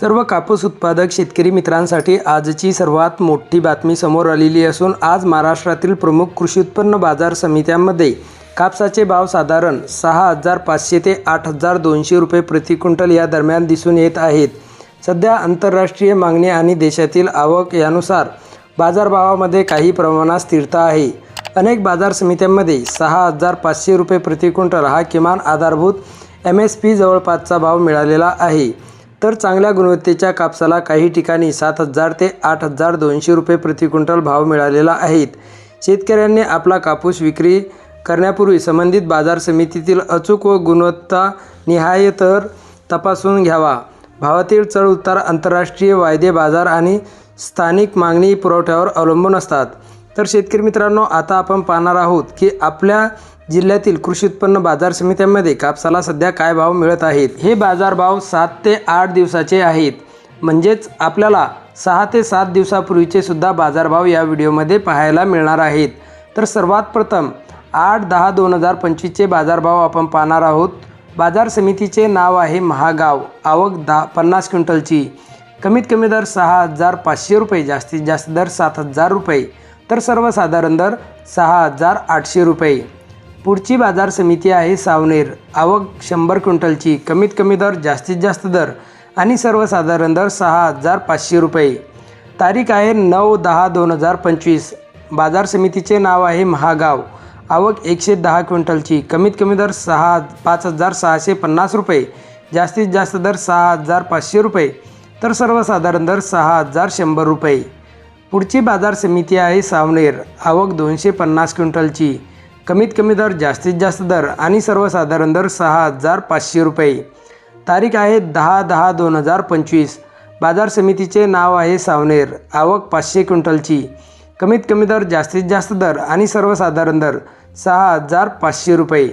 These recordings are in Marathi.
सर्व कापूस उत्पादक शेतकरी मित्रांसाठी आजची सर्वात मोठी बातमी समोर आलेली असून आज महाराष्ट्रातील प्रमुख कृषी उत्पन्न बाजार समित्यांमध्ये कापसाचे भाव साधारण सहा हजार पाचशे ते आठ हजार दोनशे रुपये प्रति क्विंटल या दरम्यान दिसून येत आहेत. सध्या आंतरराष्ट्रीय मागणी आणि देशातील आवक यानुसार बाजारभावामध्ये काही प्रमाणात स्थिरता आहे. अनेक बाजार समित्यांमध्ये सहा हजार पाचशे रुपये प्रति क्विंटल हा किमान आधारभूत एम एस पी जवळपासचा भाव मिळालेला आहे. तर चांगल्या गुणवत्तेच्या कापसाला काही ठिकाणी सात हजार ते आठ हजार दोनशे रुपये प्रति क्विंटल भाव मिळालेला आहेत शेतकऱ्यांनी आपला कापूस विक्री करण्यापूर्वी संबंधित बाजार समितीतील अचूक व गुणवत्ता निहाय तर तपासून घ्यावा. भावातील चढउतार आंतरराष्ट्रीय वायदे बाजार आणि स्थानिक मागणी पुरवठ्यावर अवलंबून असतात. तर शेतकरी मित्रांनो आता आपण पाहणार आहोत की आपल्या जिल्ह्यातील कृषी उत्पन्न बाजार समित्यांमध्ये कापसाला सध्या काय भाव मिळत आहेत? हे बाजारभाव सात ते आठ दिवसाचे आहेत. म्हणजेच आपल्याला सहा ते सात दिवसापूर्वीचे सुद्धा बाजारभाव या व्हिडिओमध्ये पाहायला मिळणार आहेत. तर सर्वात प्रथम आठ दहा दोन हजार पंचवीसचे बाजारभाव आपण पाहणार आहोत. बाजार समितीचे नाव आहे महागाव आवक दहा पन्नास क्विंटलची. कमीत कमी दर सहा हजार पाचशे रुपये जास्तीत जास्त दर सात हजार रुपये. तर सर्वसाधारण दर सहा हजार आठशे रुपये. पुढची बाजार समिती आहे सावनेर. आवक शंभर क्विंटलची कमीत कमी दर जास्तीत जास्त दर आणि सर्वसाधारण दर सहा हजार पाचशे रुपये. तारीख आहे नऊ दहा दोन हजार पंचवीस बाजार समितीचे नाव आहे महागाव. आवक एकशे दहा क्विंटलची कमीत कमी दर सहा पाच हजार सहाशे पन्नास रुपये. जास्तीत जास्त दर सहा हजार पाचशे रुपये. तर सर्वसाधारण दर सहा हजार शंभर रुपये. पुढची बाजार समिती आहे सावनेर. आवक दोनशे पन्नास क्विंटलची. कमीत कमी दर जास्तीत जास्त दर आणि सर्वसाधारण दर सहा हजार पाचशे रुपये. तारीख आहे दहा दहा दोन हजार पंचवीस. बाजार समितीचे नाव आहे सावनेर. आवक पाचशे क्विंटलची. कमीत कमी दर जास्तीत जास्त दर आणि सर्वसाधारण दर सहा हजार पाचशे रुपये.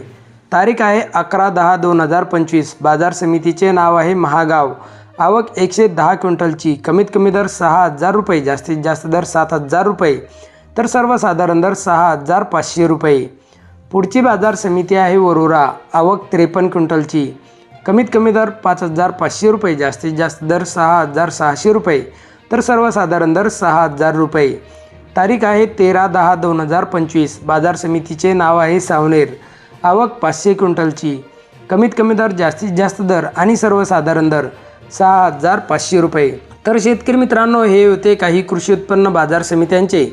तारीख आहे अकरा दहा दोन हजार पंचवीस. बाजार समितीचे नाव आहे महागाव. आवक एकशे दहा क्विंटलची कमीत कमी दर सहा हजार रुपये जास्तीत जास्त दर सात हजार रुपये तर सर्वसाधारण दर सहा हजार पाचशे रुपये. पुढची बाजार समिती आहे वरोरा आवक त्रेपन्न क्विंटलची कमीत कमी दर पाच हजार पाचशे रुपये जास्तीत जास्त दर सहा हजार सहाशे रुपये तर सर्वसाधारण दर सहा हजार रुपये. तारीख आहे तेरा दहा दोन हजार पंचवीस बाजार समितीचे नाव आहे सावनेर आवक पाचशे क्विंटलची कमीत कमी दर जास्तीत जास्त दर आणि सर्वसाधारण दर. सहा हजार पाचशे रुपये. तर शेतकरी मित्रांनो हे होते काही कृषी उत्पन्न बाजार समित्यांचे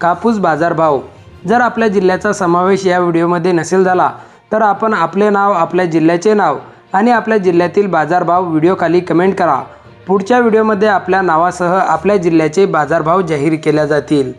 कापूस बाजारभाव. जर आपल्या जिल्ह्याचा समावेश या व्हिडिओमध्ये नसेल झाला तर आपण आपले नाव आपल्या जिल्ह्याचे नाव आणि आपल्या जिल्ह्यातील बाजारभाव व्हिडिओखाली कमेंट करा. पुढच्या व्हिडिओमध्ये आपल्या नावासह आपल्या जिल्ह्याचे बाजारभाव जाहीर केल्या जातील.